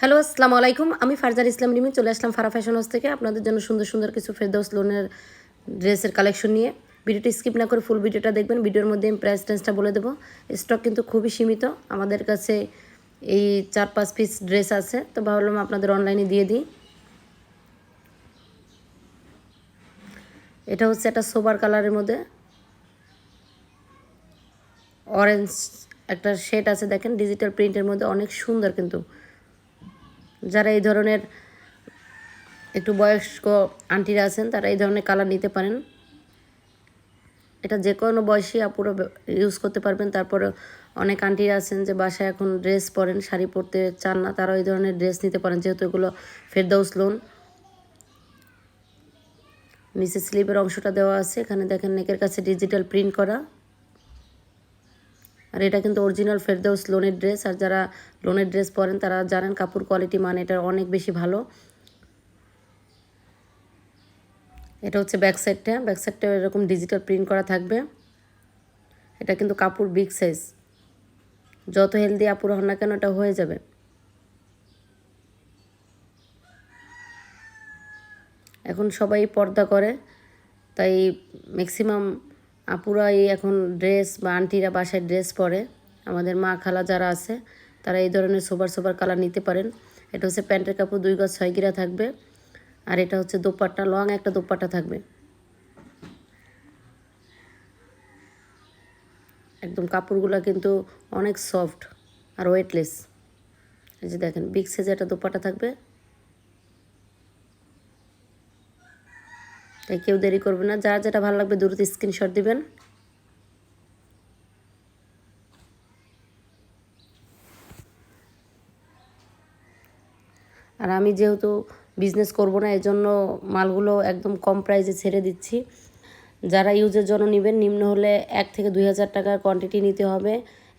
Hello আসসালামু আলাইকুম। আমি ফারজার ইসলাম রিমি, চলে আসলাম ফারা ফ্যাশন হাউস থেকে। আপনাদের জন্য সুন্দর সুন্দর কিছু ফেরদৌস লোনের ড্রেসের কালেকশন নিয়ে। ভিডিওটি স্কিপ না করে ফুল ভিডিওটা দেখবেন। ভিডিওর মধ্যে আমি প্রাইস টেন্সটা বলে দেবো। স্টক কিন্তু খুবই সীমিত। আমাদের কাছে এই চার, পাঁচ পিস ড্রেস আছে। তো ভাবলাম আপনাদের অনলাইনে দিয়ে দিই। এটা হচ্ছে একটা সোবার কালারের মধ্যে। অরেঞ্জ একটা শেড আছে, দেখেন। ডিজিটাল প্রিন্টের মধ্যে অনেক সুন্দর কিন্তু। যারা এই ধরনের একটু বয়স্ক আন্টিরা আছেন, তারা এই ধরনের কালার নিতে পারেন। এটা যে কোনো বয়সী আপুরো ইউজ করতে পারবেন। তারপরে অনেক আন্টিরা আছেন যে বাসায় এখন ড্রেস পরেন, শাড়ি পরতে চান না তারা এই ধরনের ড্রেস নিতে পারেন। যেহেতু এগুলো ফেরদাউস লোন নিচে স্লিপের অংশটা দেওয়া আছে। এখানে দেখেন নেকের কাছে ডিজিটাল প্রিন্ট করা। আর এটা কিন্তু অরিজিনাল ফেরদৌস লোনের ড্রেস আর যারা লোনের ড্রেস পরেন তারা জানেন কাপড় কোয়ালিটি মান এটার অনেক বেশি ভালো। এটা হচ্ছে ব্যাক সাইডটা ব্যাক সাইডটা এরকম ডিজিটাল প্রিন্ট করা থাকবে। এটা কিন্তু কাপড় বিগ সাইজ যত হেলদি আপুর হন না কেন এটা হয়ে যাবে। এখন সবাই পর্দা করে, তাই ম্যাক্সিমাম আপুরাই এখন ড্রেস বা আন্টিরা বাসায় ড্রেস পরে। আমাদের মা খালা যারা আছে, তারা এই ধরনের সোবার সোবার কালার নিতে পারেন। এটা হচ্ছে প্যান্টের কাপড় দুই গজ ছয় গিরা থাকবে। আর এটা হচ্ছে দোপাট্টা লং একটা দোপাট্টা থাকবে। একদম কাপড়গুলো কিন্তু অনেক সফট আর ওয়েটলেস এই যে দেখেন বিগ সাইজে একটা দোপাট্টা থাকবে। তাই কেউ দেরি করবে না। যার যেটা ভালো লাগবে দ্রুত স্ক্রিনশট দিবেন। আর আমি যেহেতু বিজনেস করব না, এজন্য মালগুলো একদম কম প্রাইসে ছেড়ে দিচ্ছি। যারা ইউজের জন্য নেবেন, নিম্ন হলে এক থেকে দুই হাজার টাকার কোয়ান্টিটি নিতে হবে।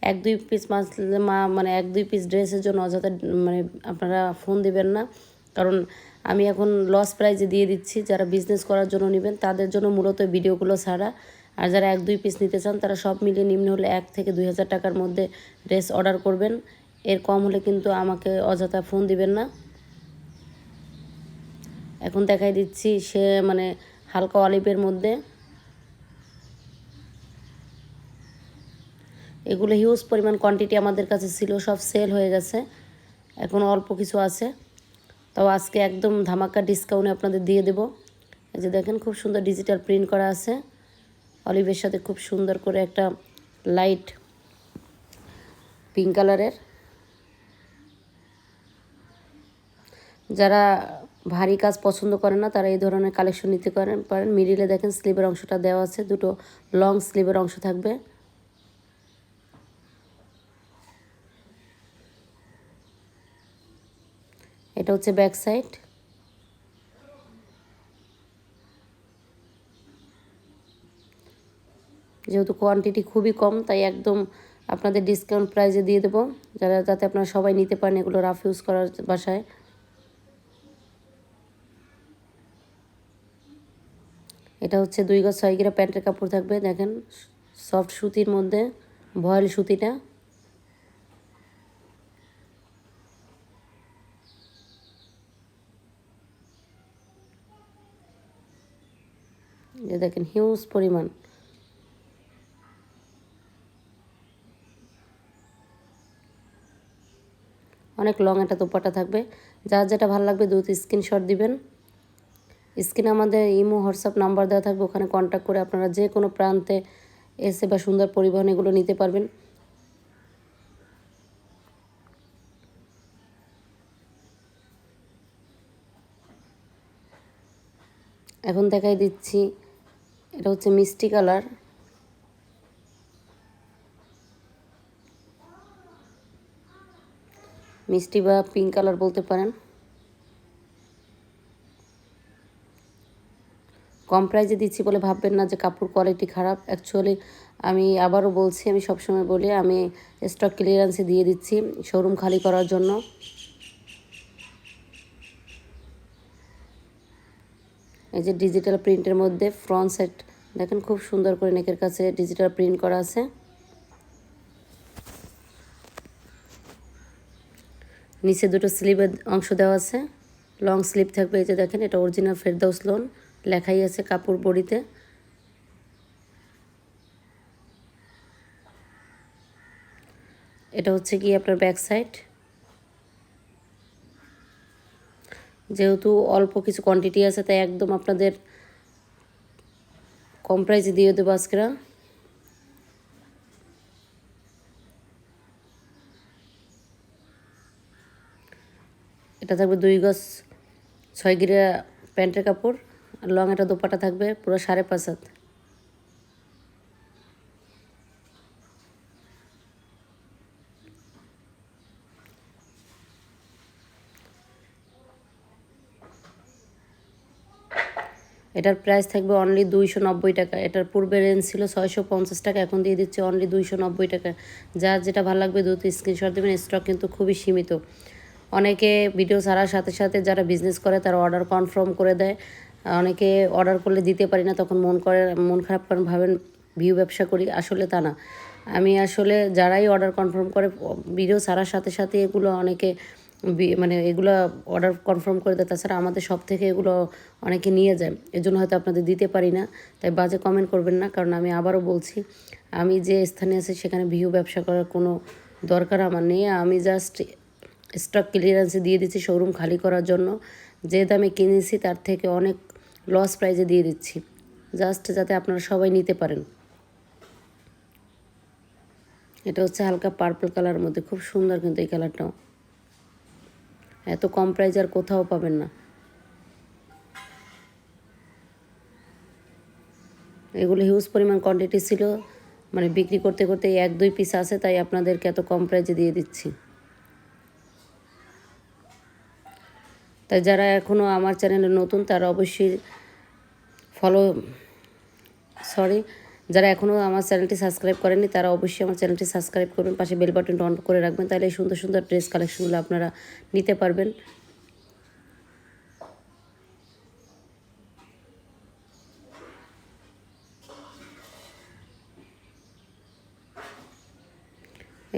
এক দুই পিস মাছ মানে এক দুই পিস ড্রেসের জন্য অযথা মানে আপনারা ফোন দিবেন না। কারণ আমি এখন লস প্রাইজে দিয়ে দিচ্ছি। যারা বিজনেস করার জন্য নেবেন, তাদের জন্য মূলত ভিডিওগুলো ছাড়া। আর যারা এক দুই পিস নিতে চান, তারা সব মিলিয়ে নিম্ন হলে এক থেকে দুই হাজার টাকার মধ্যে ড্রেস অর্ডার করবেন। এর কম হলে কিন্তু আমাকে অযথা ফোন দিবেন না। এখন দেখাই দিচ্ছি সে মানে হালকা অলিভের মধ্যে। এগুলো হিউজ পরিমাণ কোয়ান্টিটি আমাদের কাছে ছিল, সব সেল হয়ে গেছে। এখন অল্প কিছু আছে। তাও আজকে একদম ধামাকা ডিসকাউন্টে আপনাদের দিয়ে দেব। এই যে দেখেন, খুব সুন্দর ডিজিটাল প্রিন্ট করা আছে। অলিভের সাথে খুব সুন্দর করে একটা লাইট পিঙ্ক কালারের যারা ভারী কাজ পছন্দ করে না, তারা এই ধরনের কালেকশন নিতে পারেন পারেন। মিডিলে দেখেন স্লিভের অংশটা দেওয়া আছে, দুটো লং স্লিভের অংশ থাকবে। এটা হচ্ছে ব্যাক সাইড। যেহেতু কোয়ান্টিটি খুবই কম, তাই একদম আপনাদের ডিসকাউন্ট প্রাইজে দিয়ে দেবো, যারা যাতে আপনারা সবাই নিতে পারেন এগুলো রাফ ইউজ করার বাসায়। এটা হচ্ছে দুই গজ ছয় গিরা প্যান্টের কাপড় থাকবে, দেখেন, সফট সুতির মধ্যে, ভয়েল সুতিটা যে দেখেন হিউজ পরিমাণ। অনেক লং একটা দোপাটা থাকবে। যার যেটা ভালো লাগবে দ্রুত স্ক্রিনশট দিবেন। স্ক্রিনে আমাদের ইমো, হোয়াটসঅ্যাপ নাম্বার দেওয়া থাকবে। ওখানে কন্ট্যাক্ট করে আপনারা যে কোনো প্রান্তে এসে বা সুন্দর পরিবহন এগুলো নিতে পারবেন। এখন দেখাই দিচ্ছি এটা হচ্ছে মিষ্টি কালার। মিষ্টি বা পিঙ্ক কালার বলতে পারেন। কম প্রাইজে দিচ্ছি বলে ভাববেন না যে কাপড় কোয়ালিটি খারাপ। অ্যাকচুয়ালি আমি আবারও বলছি, আমি সবসময় বলি, আমি স্টক ক্লিয়ারেন্সে দিয়ে দিচ্ছি শোরুম খালি করার জন্য। এই যে ডিজিটাল প্রিন্টের মধ্যে ফ্রন্ট সেট দেখেন খুব সুন্দর করে নেকের কাছে ডিজিটাল প্রিন্ট করা আছে। নিচে দুটো স্লিভের অংশ দেওয়া আছে। লং স্লিভ থাকবে, এই যে দেখেন, এটা অরিজিনাল ফেরদাউস লোন লেখাই আছে কাপড় বড়িতে। এটা হচ্ছে কি আপনার ব্যাক সাইড যেহেতু অল্প কিছু কোয়ান্টিটি আছে, তাই একদম আপনাদের কম প্রাইসে দিয়ে দেবো আজকেরা এটা থাকবে দুই গজ ছয় গিরা প্যান্টের কাপড়, আর লং একটা দোপাটা থাকবে পুরো সাড়ে পাঁচ হাত। এটার প্রাইস থাকবে অনলি দুইশো নব্বই টাকা। এটার পূর্বে রেঞ্জ ছিল ছয়শো পঞ্চাশ টাকা, এখন দিয়ে দিচ্ছে অনলি দুইশো নব্বই টাকা। যার যেটা ভালো লাগবে দ্রুত স্ক্রিনশট দেবেন স্টক কিন্তু খুবই সীমিত। অনেকে ভিডিও ছাড়ার সাথে সাথে যারা বিজনেস করে, তারা অর্ডার কনফার্ম করে দেয়। অনেকে অর্ডার করলে দিতে পারি না, তখন মন করে, মন খারাপ করেন, ভাবেন ভিউ ব্যবসা করি। আসলে তা না। আমি আসলে যারাই অর্ডার কনফার্ম করে ভিডিও ছাড়ার সাথে সাথে এগুলো অনেকে মানে এগুলো অর্ডার কনফার্ম করে দেয়। তাছাড়া আমাদের সব থেকে এগুলো অনেকে নিয়ে যায়। এর জন্য হয়তো আপনাদের দিতে পারি না। তাই বাজে কমেন্ট করবেন না। কারণ আমি আবারও বলছি, আমি যে স্থানে আছি সেখানে ভিউ ব্যবসা করার কোনো দরকার আমার নেই। আমি জাস্ট স্টক ক্লিয়ারেন্সে দিয়ে দিচ্ছি শোরুম খালি করার জন্য। যে দামে কিনেছি তার থেকে অনেক লস প্রাইজে দিয়ে দিচ্ছি। জাস্ট যাতে আপনারা সবাই নিতে পারেন। এটা হচ্ছে হালকা পার্পল কালারের মধ্যে। খুব সুন্দর কিন্তু এই কালারটাও এত কম প্রাইজ আর কোথাও পাবেন না। এগুলো হিউজ পরিমাণ কোয়ান্টিটি ছিল মানে বিক্রি করতে করতে এক দুই পিস আছে, তাই আপনাদেরকে এত কম প্রাইজে দিয়ে দিচ্ছি। তাই যারা এখনও আমার চ্যানেলে নতুন, তারা অবশ্যই ফলো সরি যারা এখনও আমার চ্যানেলটি সাবস্ক্রাইব করেনি তারা অবশ্যই আমার চ্যানেলটি সাবস্ক্রাইব করবেন পাশে বেল বাটনটা অন করে রাখবেন, তাহলে সুন্দর সুন্দর ড্রেস কালেকশনগুলো আপনারা নিতে পারবেন।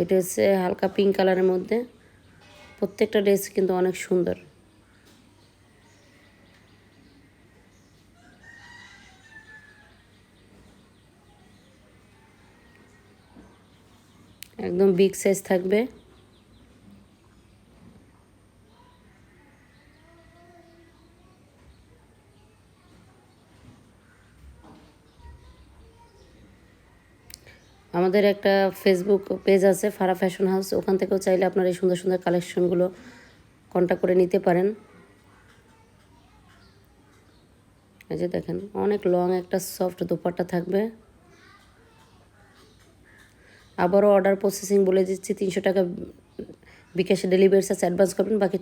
এটা হচ্ছে হালকা পিঙ্ক কালারের মধ্যে। প্রত্যেকটা ড্রেস কিন্তু অনেক সুন্দর। একদম বিগ সাইজ থাকবে। আমাদের একটা ফেসবুক পেজ আছে ফারা ফ্যাশন হাউস ওখান থেকেও চাইলে আপনারা এই সুন্দর সুন্দর কালেকশনগুলো কন্ট্যাক্ট করে নিতে পারেন। এই যে দেখেন, অনেক লং একটা সফট দোপাট্টা থাকবে। আবারও অর্ডার প্রসেসিং বলে দিচ্ছি তিনশো টাকা বিকাশে ডেলিভারি চার্জ অ্যাডভান্স করবেন বাকি